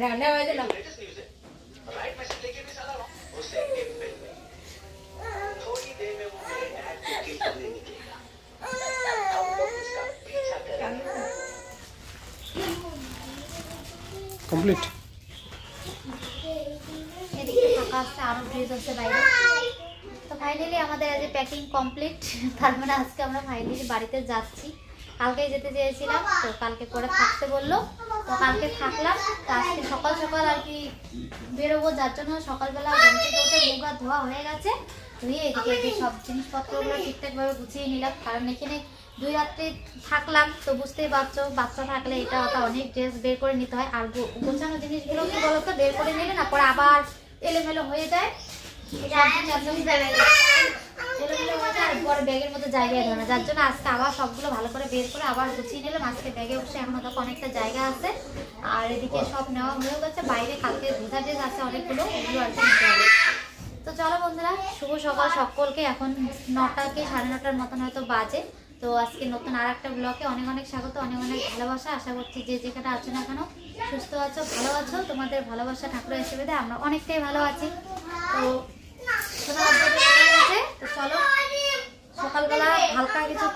না না হয়ে গেল কমপ্লিট এদিকে ফাঁকা আসছে আরও ড্রেস হচ্ছে বাইরে। তো ফাইনালি আমাদের আজ প্যাকিং কমপ্লিট তার মানে আজকে আমরা ফাইনালি বাড়িতে যাচ্ছি। কালকে যেতে চেয়েছিলাম তো কালকে করে থাকতে বলল। কালকে থাকলাম, তো আজকে সকাল সকাল আর কি বেরোবো, যার জন্য সকালবেলা ঘুম থেকে উঠে মুখ হাত ধোয়া হয়ে গেছে। ধুয়ে এদিকে সব জিনিসপত্রগুলো ঠিকঠাকভাবে গুছিয়ে নিলাম, কারণ এখানে দুই রাত্রে থাকলাম, তো বুঝতেই পারছ, বাচ্চা থাকলে এটা ওটা অনেক ড্রেস বের করে নিতে হয়, আর গোছানো জিনিসগুলো কি বলতো, বের করে নিলে না, পরে আবার এলোমেলো হয়ে যায়। যায় আর পরে ব্যাগের মধ্যে জায়গায় ধরে না। যার জন্য আজকে আবার সবগুলো ভালো করে বের করে আবার গুছিয়ে নিলাম। আজকে ব্যাগে বসে এখনও তো অনেকটা জায়গা আছে। আর এদিকে সব নেওয়া হয়ে গেছে বাইরে কালকে ভোজা ড্রেস আছে অনেকগুলো ওগুলো আর কি তো চলো বন্ধুরা শুভ সকাল সকলকে। এখন নটা কি সাড়ে নটার মতন হয়তো বাজে। তো আজকে নতুন আর একটা ব্লকে অনেক অনেক স্বাগত অনেক অনেক ভালোবাসা। আশা করছি যে যেখানে আছো না কেন সুস্থ আছো ভালো আছো। তোমাদের ভালোবাসা ঠাকুরের হিসেবে আমরা অনেকটাই ভালো আছি। তো তোমার update এ চলে গেছে। তো চলো সকালবেলা হালকা কিছু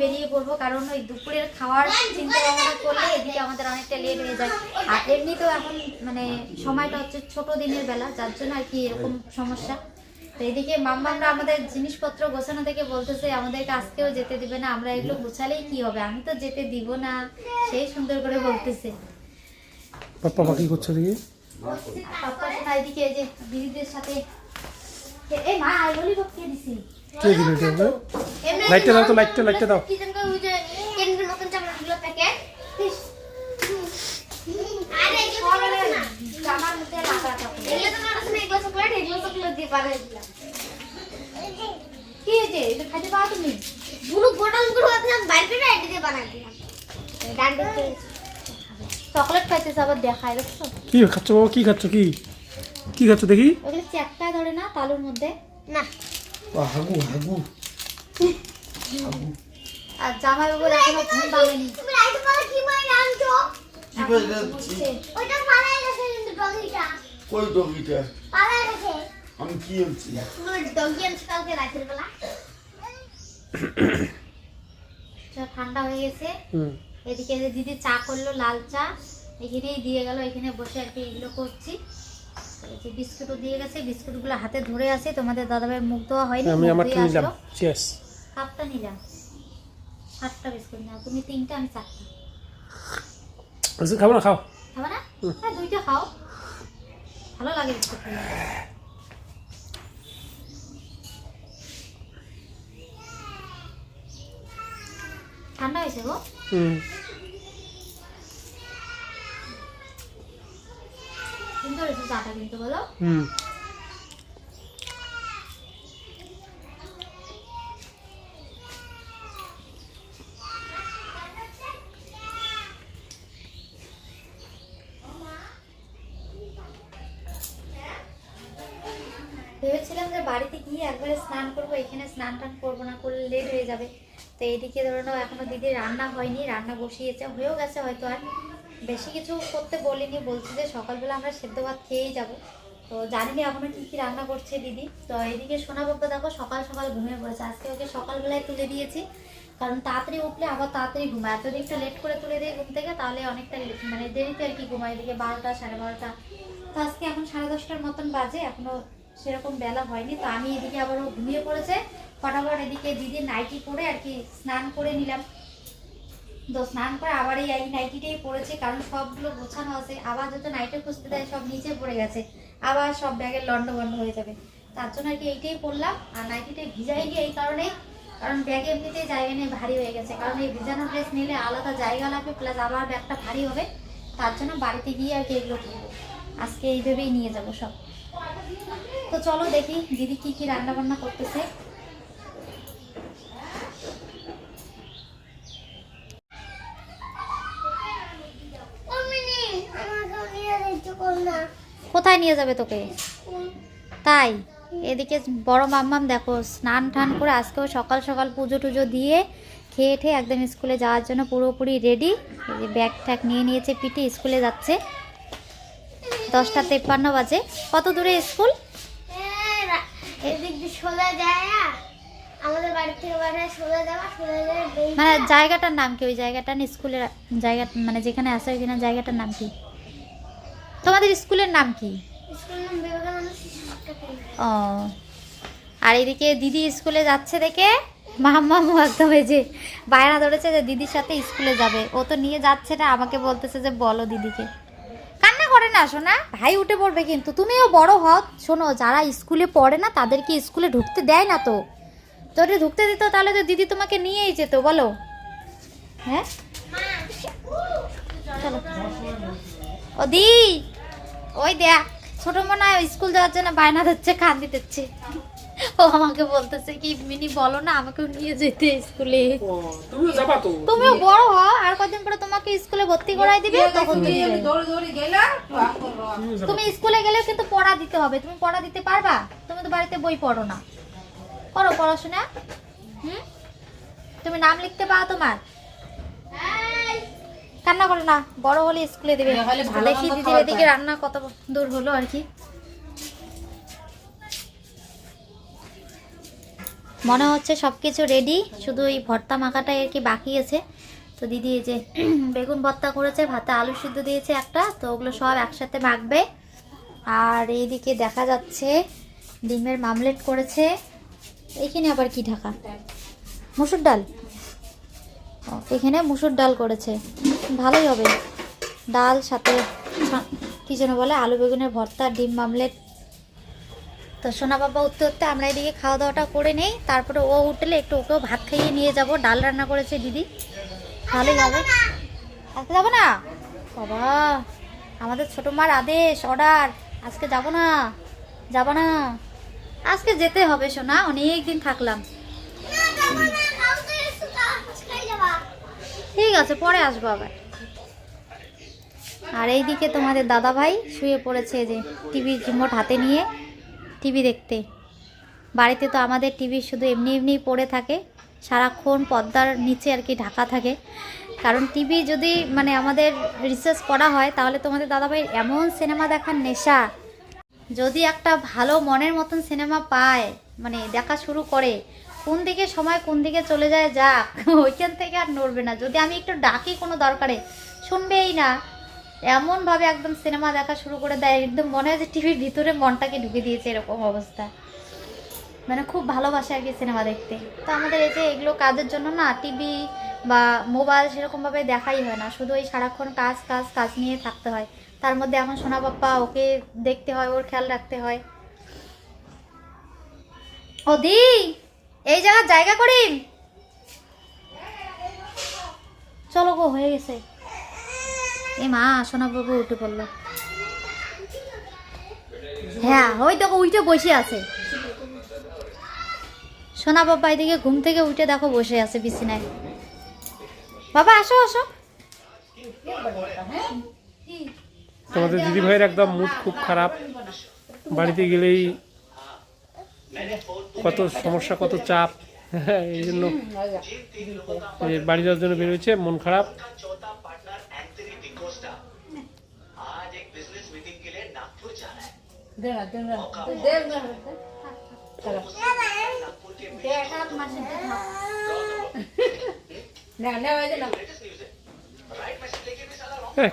বেরিয়ে পড়ব কারণ ওই দুপুরের খাওয়ার চিন্তা ভাবনা করলে এদিকে আমাদের অনেকটা লেট হয়ে যায়। আর এমনিতেও এখন মানে সময়টা হচ্ছে ছোট দিনের বেলা যার জন্য আর কি এরকম সমস্যা। তো এদিকে মাম্মামরা আমাদের জিনিসপত্র গোছানো থেকে বলতেছে আমাদেরকে আজকেও যেতে দিবে না আমরা এগুলো গোছালেই কি হবে? আমি তো যেতে দিব না। সেই সুন্দর করে বলতেছে। পাপ্পা বাকি করছে পাপ্পা এদিকে এই যে দিদিদের সাথে এই মা আই বলি কে দিছি? কে দিল এটা? লাইটটা দাও তো লাইটটা লাইটটা দাও। কি জানো ওই যে কেন্দ্রের মতন চামড়াগুলো প্যাকেট। আরে এগুলো তো না। জামার মধ্যে লাগা থাকে এগুলো তো পারবে না এগুলো চকলেট এগুলো চকলেট দিয়ে পারে দিলাম। কি হয়েছে? এটা খাইতে পারো তুমি? বুলু বোতলগুলো দিলাম বাইরে করে এটা দিয়ে বানাই দিলাম। ডান্ডে চকলেট খাইতেছে আবার দেখায় দেখছ? কি খাচ্ছ বাবা? কি খাচ্ছ? কি? কি খাচ্ছ দেখি? ওগুলো চ্যাপটায় ধরে না তালুর মধ্যে। না। হাগু হাগু। আর জামাই বাবুর এখনও ঘুম ভাঙেনি। তুমি রাইতে পারো কি মানে আনছো কি পালাই গেছে কিন্তু ডগিটা কই ডগিটা পালাই গেছে। আমি কি তুমি ডগি আনছো কালকে রাতের বেলা। ঠান্ডা হয়ে গেছে। এদিকে দিদি চা করল লাল চা। এখানেই দিয়ে গেল এখানে বসে আর কি এগুলো করছি। যে বিস্কুটও দিয়ে গেছে বিস্কুটগুলো হাতে ধরে আছে তোমাদের দাদাভাই মুখ ধোয়া হয়নি আমি মুখ আমারটা নিলাম। চেস কাপটা নিলাম। সাতটা বিস্কুট নাও তুমি তিনটা আমি চারটা। আচ্ছা খাব না খাও। খাবে না? হ্যাঁ দুইটা খাও। ভালো লাগে বিস্কুট। ঠান্ডা হয়েছে গো? হুম। সুন্দর হয়েছে চাটা কিন্তু বলো। হুম। ভেবেছিলাম যে বাড়িতে গিয়ে একবারে স্নান করব এখানে স্নান টান করব না করলে লেট হয়ে যাবে। তো এইদিকে ধরে নাও এখনও দিদি রান্না হয়নি রান্না বসিয়েছে হয়েও গেছে হয়তো আর। বেশি কিছু করতে বলিনি, বলছি যে সকালবেলা আমরা সেদ্ধ ভাত খেয়েই যাব। তো জানি না এখনও কি কি রান্না করছে দিদি। তো এদিকে সোনা বাবা দেখো সকাল সকাল ঘুমিয়ে পড়েছে। আজকে ওকে সকালবেলায় তুলে দিয়েছি। কারণ তাড়াতাড়ি উঠলে আবার তাড়াতাড়ি ঘুমায়। যদি একটু লেট করে তুলে দিই ঘুম থেকে, তাহলে অনেকটা মানে দেরিতে আর কি ঘুমায়। এদিকে বারোটা, সাড়ে বারোটা। তো আজকে এখন সাড়ে দশটার মতন বাজে, এখনও সেরকম বেলা হয়নি। তো আমি এদিকে আবারও ঘুমিয়ে পড়েছে। ফটাফট এদিকে দিদি নাইটি পরে আর কি স্নান করে নিলাম। তো স্নান করে আবার এই নাইটিটাই পরেছে কারণ সবগুলো গোছানো আছে। আবার যত নাইটে খুঁজতে দেয়, সব নিচে পড়ে গেছে। আবার সব ব্যাগের লন্ড বন্ড হয়ে যাবে। তার জন্য আর কি এইটাই পরলাম আর নাইটিটা ভিজাইনি এই কারণে কারণ ব্যাগে এমনিতেই জায়গা নেই ভারী হয়ে গেছে। কারণ এই ভিজানো ড্রেস নিলে আলাদা জায়গা লাগবে প্লাস আবার ব্যাগটা ভারী হবে। তার জন্য বাড়িতে গিয়ে আর কি এগুলো আজকে এইভাবেই নিয়ে যাব সব। তো চলো দেখি দিদি কি কি রান্না বান্না করতেছে ও মিনি আমাকে নিয়ে যেতে কর না কোথায় নিয়ে যাবে তোকে? তাই, এদিকে বড় মাম্মাম দেখো, স্নান টান করে আজকেও সকাল সকাল পুজো টুজো দিয়ে খেয়ে ঠেয়ে একদম স্কুলে যাওয়ার জন্য পুরোপুরি রেডি ব্যাগ ট্যাগ নিয়ে নিয়েছে পিঠে স্কুলে যাচ্ছে। দশটা তেপ্পান্ন বাজে। কত দূরে স্কুল? মানে জায়গাটার নাম কি? ওই জায়গাটা স্কুলের জায়গা মানে যেখানে আসে ওইখানে জায়গাটার নাম কি? তোমাদের স্কুলের নাম কি? ও আর এদিকে দিদি স্কুলে যাচ্ছে দেখে? মাম্মামু একদম এই যে বায়না ধরেছে যে দিদির সাথে স্কুলে যাবে। ও তো নিয়ে যাচ্ছে না আমাকে বলতেছে যে বলো দিদিকে। কান্না করে না শোনা ভাই উঠে পড়বে কিন্তু। তুমিও বড় হও। শোনো যারা স্কুলে পড়ে না তাদেরকে স্কুলে ঢুকতে দেয় না তো। তোরে ঢুকতে দিত তাহলে তো দিদি তোমাকে নিয়েই যেত বলো। হ্যাঁ? চলো। ও দি ওই দেখ ছোট মনে হয় স্কুল যাওয়ার জন্য বায়না দিচ্ছে কান দিচ্ছে ও আমাকে বলতেছে কি মিনি বলো না আমাকেও নিয়ে যেতে স্কুলে। তুমিও যাবা তো। তুমিও বড় হও আর কদিন পরে তোমাকে স্কুলে ভর্তি করাই দিবে? তখন তুমি তুমি স্কুলে গেলে কিন্তু পড়া দিতে হবে তুমি পড়া দিতে পারবা? তুমি তো বাড়িতে বই পড়ো না। করো পড়াশোনা। হুম? তুমি নাম লিখতে পাও তোমার? কান্না করো না বড় হলে স্কুলে দেবে। দেখি দিদির এদিকে রান্না কত দূর হলো আর কি। মনে হচ্ছে সব কিছু রেডি শুধু এই ভর্তা মাখাটাই আর কি বাকি আছে। তো দিদি এই যে বেগুন ভর্তা করেছে ভাতে আলু সিদ্ধ দিয়েছে একটা তো ওগুলো সব একসাথে মাখবে। আর এইদিকে দেখা যাচ্ছে ডিমের মামলেট করেছে। এখানে আবার কি ঢাকা? মুসুর ডাল? এখানে মুসুর ডাল করেছে। ভালোই হবে। ডাল, সাথে কি যেন বলে, আলু বেগুনের ভর্তা, ডিম মামলেট তো সোনা বাবা উঠতে উঠতে আমরা এদিকে খাওয়া দাওয়াটা করে নেই। তারপরে ও উঠলে একটু ওকেও ভাত খাইয়ে নিয়ে যাব। ডাল রান্না করেছে দিদি। ভালোই হবে। আজকে যাব না? বাবা, আমাদের ছোট মার আদেশ অর্ডার আজকে যাব না? যাব না? আজকে যেতে হবে সোনা অনেক দিন থাকলাম। ঠিক আছে, পরে আসব আবার। আর এইদিকে তোমাদের দাদা ভাই শুয়ে পড়েছে যে টিভি রিমোট হাতে নিয়ে টিভি দেখতে। বাড়িতে তো আমাদের টিভি শুধু এমনি এমনিই পড়ে থাকে, সারাক্ষণ পর্দার নিচে আর কি ঢাকা থাকে। কারণ টিভি যদি মানে আমাদের রিসার্চ করা হয়, তাহলে তোমাদের দাদাভাইয়ের এমন সিনেমা দেখার নেশা। যদি একটা ভালো মনের মতন সিনেমা পায় মানে দেখা শুরু করে কোন দিকে সময়, কোন দিকে চলে যায়, যাক, ওইখান থেকে আর নড়বে না। যদি আমি একটু ডাকি কোনো দরকারে, শুনবেই না। এমনভাবে একদম সিনেমা দেখা শুরু করে দেয়, একদম মনে হয় যে টিভির ভিতরে মনটাকে ঢুকে দিয়েছে এরকম অবস্থা। মানে খুব ভালোবাসে আর কি সিনেমা দেখতে। তো আমাদের এই যে এগুলো কাজের জন্য না, টিভি বা মোবাইল সেরকমভাবে দেখাই হয় না। শুধু এই সারাক্ষণ কাজ কাজ কাজ নিয়ে থাকতে হয়। তার মধ্যে এখন সোনা বাপ্পা, ওকে দেখতে হয়, ওর খেয়াল রাখতে হয়। ও দি এই জায়গার জায়গা করি চলো গো, হয়ে গেছে। এ মা, সোনা বাবু উঠে পড়ল। হ্যাঁ ওই দেখো উঠে বসে আছে। সোনা বাবা এদিকে ঘুম থেকে উঠে দেখো বসে আছে বিছানায়। বাবা, আসো আসো। তোমাদের দিদি ভাইয়ের একদম মুড খুব খারাপ। বাড়িতে গেলেই কত সমস্যা কত চাপ? এই জন্য বাড়ি যাওয়ার জন্য বেরোয়েছে মন খারাপ।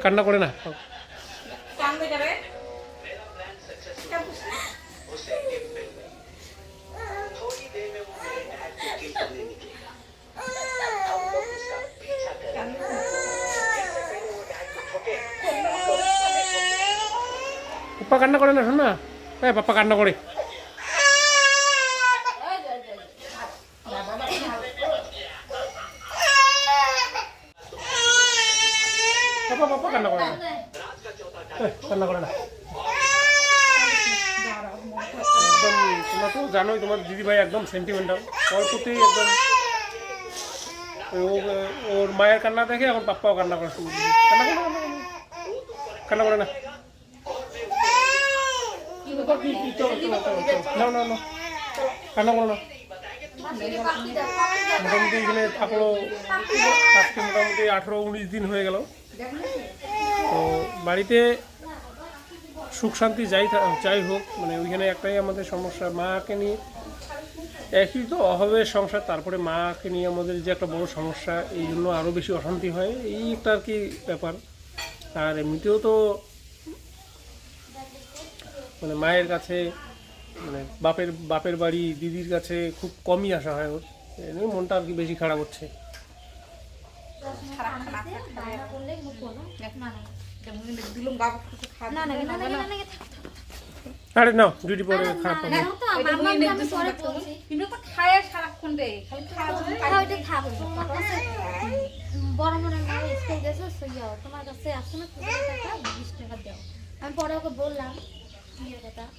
কান্না করে না। পাপ্পা কান্না করে না শোন হ্যাঁ পাপ্পা কান্না করে। পাপা পাপা কান্না করে না। কান্না করে না। একদম তোমরা তো জানোই তোমার দিদিভাই একদম সেন্টিমেন্টাল ওর প্রতি একদম ওর মায়ের কান্না দেখে এখন পাপ্পাও কান্না করে। কান্না করে না, কান্না করে না। না না না কান্না করো না মোটামুটি এখানে থাকল আজকে মোটামুটি আঠেরো উনিশ দিন হয়ে গেল। তো বাড়িতে সুখ শান্তি যাই যাই হোক মানে ওইখানে একটাই আমাদের সমস্যা, মাকে নিয়ে একই তো অভাবের সংসার, তারপরে মাকে নিয়ে আমাদের যে একটা বড় সমস্যা, এই জন্য আরও বেশি অশান্তি হয় এই একটা আর কি ব্যাপার। আর এমনিতেও তো মানে মায়ের কাছে মানে বাপের বাপের বাড়ি দিদির কাছে খুব কমই আসা হয় ওর। মনটা আর কি বেশি খারাপ হচ্ছে। না না না না না না না না আরে নাও ডিউটি পরে খারাপ হবে দেখো তো আমার মাকে আমি পরে বলছি। কিন্তু তো খায় সারাক্ষণ রে খালি খাওয়া জন্য ওইটা থাক তোমার কাছে বড় মনে না স্কুল গেছে সইয়া তোমার কাছে আসছে না টাকা বিশ টাকা দাও। আমি পরে ওকে বললাম কথা আসবা না? গেছে স্কুল যাওয়ার জন্য বাইরে একলাই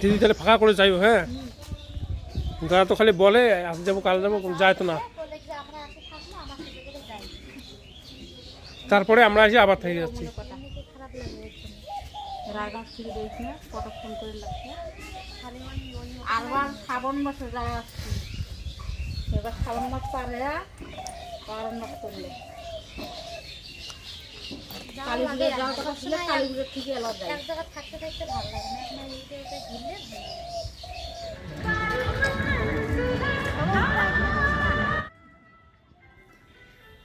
দিদি তাহলে ফাঁকা করে যাইও হ্যাঁ? তারা তো খালি বলে আজ যাব, কাল যাব যায় তো না। তারপরে আমরা এসে আবার থেকে যাচ্ছি। আরবার শ্রাবণ মাসে আসছি এবার পার পালন করলে কালী যাওয়ার কথা ছিল কালী থেকে এলো যায়। এক জায়গায় থাকতে থাকতে ভালো লাগে না ঘুরলে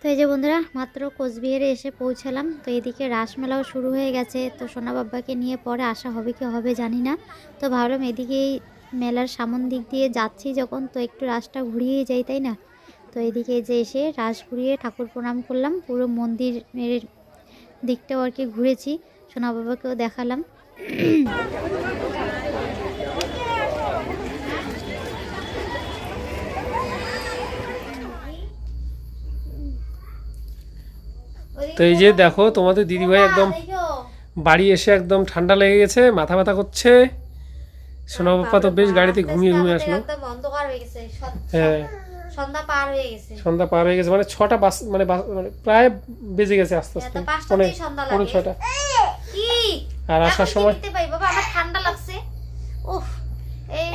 তো এই যে বন্ধুরা মাত্র কোচবিহারে এসে পৌঁছালাম। তো এদিকে রাসমেলাও শুরু হয়ে গেছে। তো সোনা বাবাকে নিয়ে পরে আসা হবে কি হবে জানি না। তো ভাবলাম এদিকেই মেলার সামন দিক দিয়ে যাচ্ছি যখন, তো একটু রাসটা ঘুরিয়ে যাই, তাই না? তো এদিকে যে এসে রাস ঘুরিয়ে ঠাকুর প্রণাম করলাম, পুরো মন্দিরের দিকটাও আর কি ঘুরেছি। সোনা বাবাকেও দেখালাম। তো এই যে দেখো, তোমাদের দিদিভাই একদম বাড়ি এসে একদম ঠান্ডা লেগে গেছে, মাথা ব্যথা করছে। সোনা তো বেশ গাড়িতে ঘুমিয়ে ঘুমিয়ে আসলো। হয়ে হ্যাঁ। সন্ধ্যা পার হয়ে গেছে। সন্ধ্যা পার হয়ে গেছে মানে ছটা বাস মানে মানে প্রায় বেজে গেছে আস্তে আস্তে তো পাঁচটাতেই পৌনে সন্ধ্যা পৌনে লাগে। ছটা। আর আসার সময় বাবা আমার ঠান্ডা লাগছে। উফ এই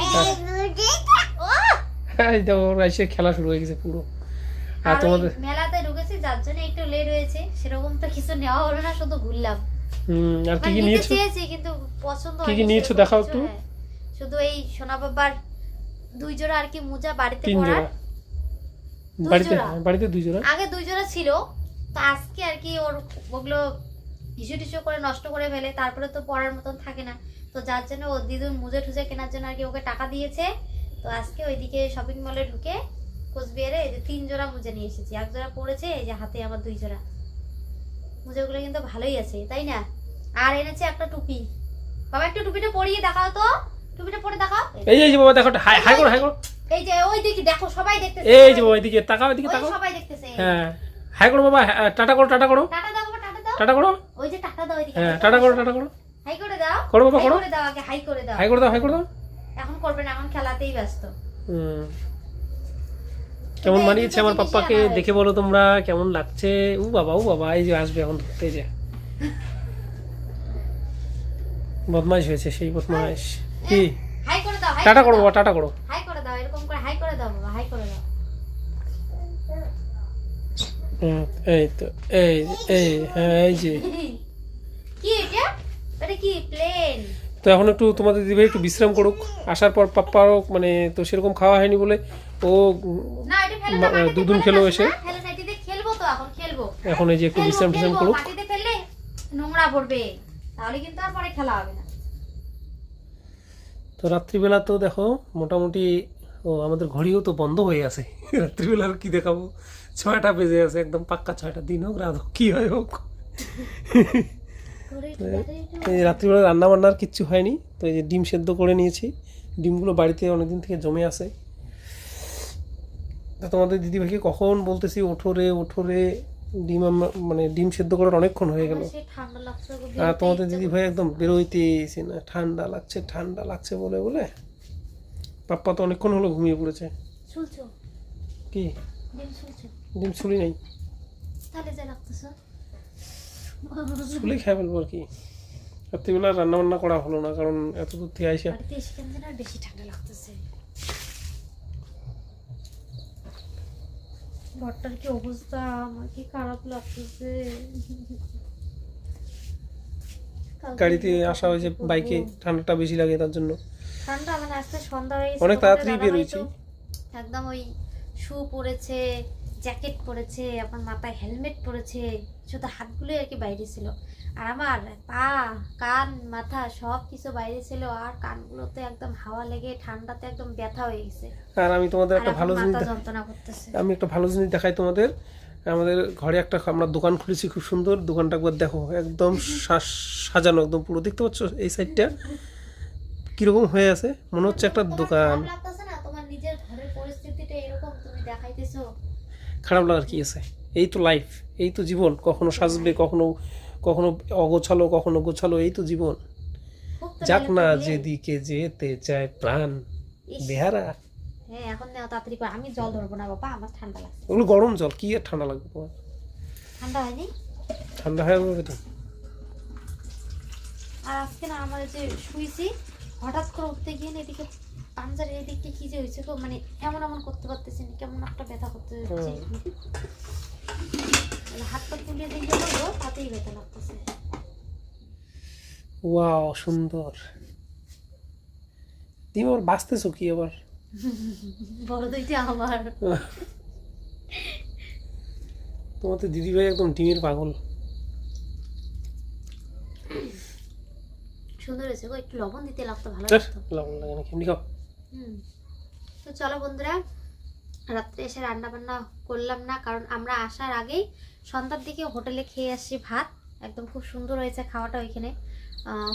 এই দেখো এসে খেলা শুরু হয়ে গেছে পুরো। আর তোমাদের মেলাতে ঢুকেছি যার জন্য একটু লেট হয়েছে। সেরকম তো কিছু নেওয়া হলো না শুধু ঘুরলাম। হুম আর কি মানে কি নিয়েছো? কিন্তু পছন্দ কি কি নিয়েছো? দেখাও একটু। শুধু এই সোনা বাবার দুই জোড়া আর কি মোজা বাড়িতে পরার? বাড়িতে বাড়িতে দুই জোড়া। আগে দুই জোড়া ছিল তো আজকে আর কি ওর ওগুলো ইস্যু টিস্যু করে নষ্ট করে ফেলে তারপরে তো পড়ার মতন থাকে না। তো যার জন্য ও দিদুন মুজে টুজে কেনার জন্য আর কি ওকে টাকা দিয়েছে। তো আজকে ওইদিকে শপিং মলে ঢুকে কোচবিহারে এই যে তিন জোড়া মুজে নিয়ে এসেছি। এক জোড়া পড়েছে এই যে হাতে আমার দুই জোড়া। মুজেগুলো কিন্তু ভালোই আছে তাই না? আর এনেছে একটা টুপি। বাবা একটু টুপিটা পরিয়ে দেখাও তো। টুপিটা পরে দেখাও এই যে বাবা দেখো হাই হাই করো হাই করো। এই যে ওই দেখি দেখো সবাই দেখতেছে। এই যে বাবা এদিকে তাকাও এদিকে তাকাও। সবাই দেখতেছে। হ্যাঁ। হাই করো বাবা হ্যাঁ, টাটা করো টাটা করো। টাটা দাও বাবা টাটা দাও। টাটা করো। ওই যে টাটা দাও ওইদিকে হ্যাঁ টাটা করো টাটা করো। হাই করে দাও। করো বাবা করো। করে দাও আগে হাই করে দাও। হাই করে দাও হাই করে দাও। এখন করবে না এখন খেলাতেই ব্যস্ত। হুম। কেমন মানিয়েছে আমার পাপ্পাকে? দেখে বলো তোমরা কেমন লাগছে? ও বাবা ও বাবা এই যে আসবে এখন ধরতে যে। বদমাইশ হয়েছে সেই বদমাইশ। কি? হাই করে দাও টাটা করো টাটা করো। হাই করে দাও এরকম করে হাই করে দাও বাবা হাই করে দাও। এই তো এই এই হ্যাঁ এই যে। কি এটা? এটা কি প্লেন তো এখন একটু তোমাদের দিদিভাই একটু বিশ্রাম করুক আসার পর পাপ্পারও মানে তো সেরকম খাওয়া হয়নি বলে ও দুদিন খেলো এসে। তো এখন এই যে একটু বিশ্রাম টিশ্রাম করুক। নোংরা পড়বে তাহলে কিন্তু আর পরে খেলা হবে না। তো রাত্রিবেলা তো দেখো মোটামুটি ও আমাদের ঘড়িও তো বন্ধ হয়ে আছে। রাত্রিবেলা আর কি দেখাবো? ছয়টা বেজে আছে একদম পাক্কা ছয়টা। দিন হোক রাত হোক কি হয় হোক। রাত্রিবেলা রান্না বান্নার কিচ্ছু হয়নি। তো এই যে ডিম সেদ্ধ করে নিয়েছি। ডিমগুলো বাড়িতে অনেকদিন থেকে জমে আছে। তা তোমাদের দিদিভাইকে কখন বলতেছি ওঠো রে ওঠো রে। ডিম মানে ডিম সেদ্ধ করার অনেকক্ষণ হয়ে গেল। আর তোমাদের ইচ্ছে দিদিভাই একদম বেরোইতেছে না। ঠান্ডা লাগছে ঠান্ডা লাগছে বলে বলে। পাপ্পা তো অনেকক্ষণ হলো ঘুমিয়ে পড়েছে। কি? ডিম ছুলি নেই। ছুলি খাই ফেলব আর কি। রাত্রিবেলা রান্না বান্না করা হলো না কারণ এত দূর থেকে আইসা বেশি ঠান্ডা লাগতেছে। ঘরটার কি অবস্থা? আমার কি খারাপ লাগতেছে? গাড়িতে আসা হয়েছে বাইকে ঠান্ডাটা বেশি লাগে তার জন্য। ঠান্ডা মানে আজকে সন্ধ্যা হয়ে অনেক তাড়াতাড়ি বের হয়েছি। একদম ওই শু পরেছে জ্যাকেট পরেছে আপনার মাথায় হেলমেট পরেছে শুধু হাতগুলোই আর কি বাইরে ছিল। আর আমার পা কান মাথা সব কিছু বাইরে ছিল আর কানগুলোতে একদম হাওয়া লেগে ঠান্ডাতে একদম ব্যথা হয়ে গেছে। আর আমি তোমাদের একটা ভালো জিনিস যন্ত্রণা করতেছে। আমি একটা ভালো জিনিস দেখাই তোমাদের। আমাদের ঘরে একটা আমরা দোকান খুলেছি খুব সুন্দর। দোকানটা একবার দেখো একদম সাজানো একদম পুরো। দেখতে পাচ্ছ এই সাইডটা? কীরকম হয়ে আছে? মনে হচ্ছে একটা দোকান। খারাপ লাগার কি আছে? এই তো লাইফ এই তো জীবন। কখনো সাজবে কখনো কখনো অগোছালো কখনো গোছালো এই তো জীবন। যাক না যেদিকে যেতে চায় প্রাণ বেহারা। হ্যাঁ এখন তাড়াতাড়ি করে আমি জল ধরবো না বাবা আমার ঠান্ডা লাগছে। ওগুলো গরম জল কি আর ঠান্ডা লাগবে তোমার? ঠান্ডা হয়নি? ঠান্ডা হয়ে যাবে তো। আর আজকে না আমার যে শুয়েছি হঠাৎ করে উঠতে গিয়ে না এদিকে পাঞ্জার এদিকে কি যে হয়েছে তো মানে এমন এমন করতে পারতেছি না কেমন একটা ব্যথা করতে যাচ্ছে। মানে হাত তুলে দিয়ে বলব তাতেই ব্যথা লাগতেছে। ওয়াও সুন্দর। তুমি আবার বাঁচতেছো কি আবার? বড় দুইটা আমার। তোমার তো দিদিভাই একদম ডিমের পাগল। সুন্দর হয়েছে গো একটু লবণ দিতে লাগতো ভালো লাগতো। লবণ লাগে না কেমনি খাও। তো চলো বন্ধুরা রাত্রে এসে রান্না বান্না করলাম না কারণ আমরা আসার আগেই সন্ধ্যার দিকে হোটেলে খেয়ে আসছি ভাত। একদম খুব সুন্দর হয়েছে খাওয়াটা ওইখানে।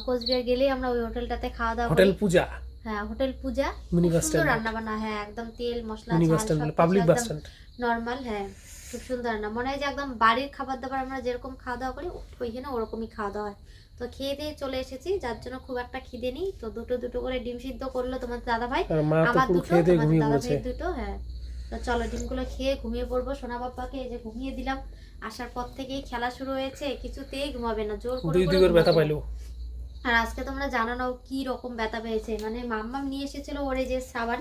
কোচবিহার গেলেই আমরা ওই হোটেলটাতে খাওয়া দাওয়া হোটেল পূজা? হ্যাঁ হোটেল পূজা। সুন্দর রান্না বান্না হ্যাঁ একদম তেল মশলা পাবলিক বাস স্ট্যান্ড। নর্মাল হ্যাঁ খুব সুন্দর রান্না। মনে হয় যে একদম বাড়ির খাবার দাবার আমরা যেরকম খাওয়া দাওয়া করি ওইখানে ওরকমই খাওয়া দাওয়া হয়। তো খেয়ে দিয়ে চলে এসেছি যার জন্য খুব একটা খিদে নেই। তো দুটো দুটো করে ডিম সিদ্ধ করল তোমার দাদা ভাই আমার দুটো তোমার দাদা ভাই দুটো হ্যাঁ। তো চলো ডিমগুলো খেয়ে ঘুমিয়ে পড়ব। সোনা বাপ্পাকে এই যে ঘুমিয়ে দিলাম। আসার পর থেকেই খেলা শুরু হয়েছে। কিছুতেই ঘুমাবে না জোর করে দুই দুইবার ব্যথা পাইলো। আর আজকে তোমরা জানো না কি রকম ব্যথা পেয়েছে। মানে মাম্মাম নিয়ে এসেছিল ওর যে সাবান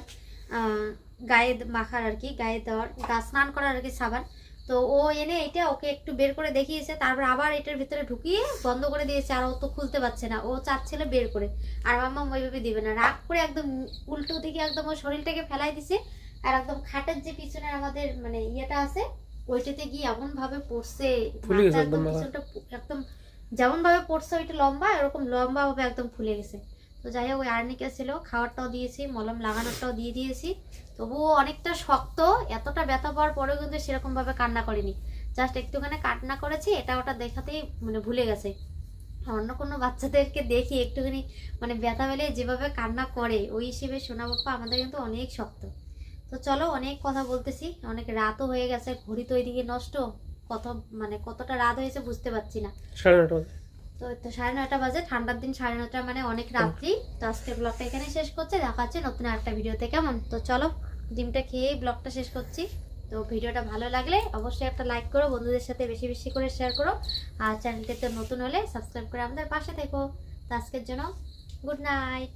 গায়ে মাখার আর কি গায়ে দেওয়ার গা স্নান করার আর কি সাবান। তো ও এনে এটা ওকে একটু বের করে দেখিয়েছে। তারপর আবার এটার ভিতরে ঢুকিয়ে বন্ধ করে দিয়েছে। আর ও তো খুলতে পারছে না। ও চাচ্ছিল বের করে। আর মাম্মাম ওইভাবে দিবে না। রাগ করে একদম উল্টো দিকে একদম ওর শরীরটাকে ফেলাই দিছে। আর একদম খাটের যে পিছনের আমাদের মানে ইয়েটা আছে ওইটাতে গিয়ে এমন ভাবে পড়ছে একদম একদম পিছনটা একদম যেমন ভাবে পড়ছে ওইটা লম্বা এরকম লম্বা ভাবে একদম ফুলে গেছে। তো যাই হোক ওই আর্নিকা ছিল খাওয়ারটাও দিয়েছি মলম লাগানোরটাও দিয়ে দিয়েছি। তবুও অনেকটা শক্ত এতটা ব্যথা পাওয়ার পরেও কিন্তু সেরকম ভাবে কান্না করেনি। জাস্ট একটুখানি কান্না করেছি এটা ওটা দেখাতেই মানে ভুলে গেছে। অন্য কোনো বাচ্চাদেরকে দেখি একটুখানি মানে ব্যথা পেলে যেভাবে কান্না করে ওই হিসেবে সোনা বাপ্পা আমাদের কিন্তু অনেক শক্ত। তো চলো অনেক কথা বলতেছি। অনেক রাতও হয়ে গেছে ঘড়ি তো এদিকে নষ্ট। কত মানে কতটা রাত হয়েছে বুঝতে পারছি না। সাড়ে তো তো সাড়ে নয়টা বাজে ঠান্ডার দিন সাড়ে নয়টা মানে অনেক রাত্রি। তো আজকে ব্লগটা এখানে শেষ করছে দেখা হচ্ছে নতুন একটা ভিডিওতে কেমন? তো চলো ডিমটা খেয়েই ব্লগটা শেষ করছি। তো ভিডিওটা ভালো লাগলে অবশ্যই একটা লাইক করো বন্ধুদের সাথে বেশি বেশি করে শেয়ার করো। আর চ্যানেলটিতে নতুন হলে সাবস্ক্রাইব করে আমাদের পাশে থেকো। তো আজকের জন্য গুড নাইট